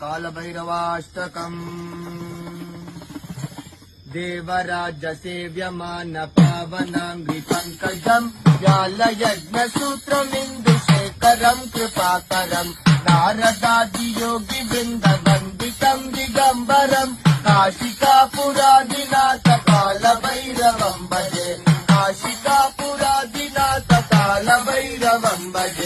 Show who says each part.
Speaker 1: कालभैरवाष्टकम्। देवराजसेव्यमान पावनाङ्घ्रि पङ्कजम् व्यालयज्ञसूत्रमिन्दुशेखरम् कृपाकरम् नारदादियोगि वृन्दवन्दितम् दिगम्बरम् काशिकापुरादिनाथ कालभैरवम् भजे काशिकापुरादिनाथ कालभैरवम् भजे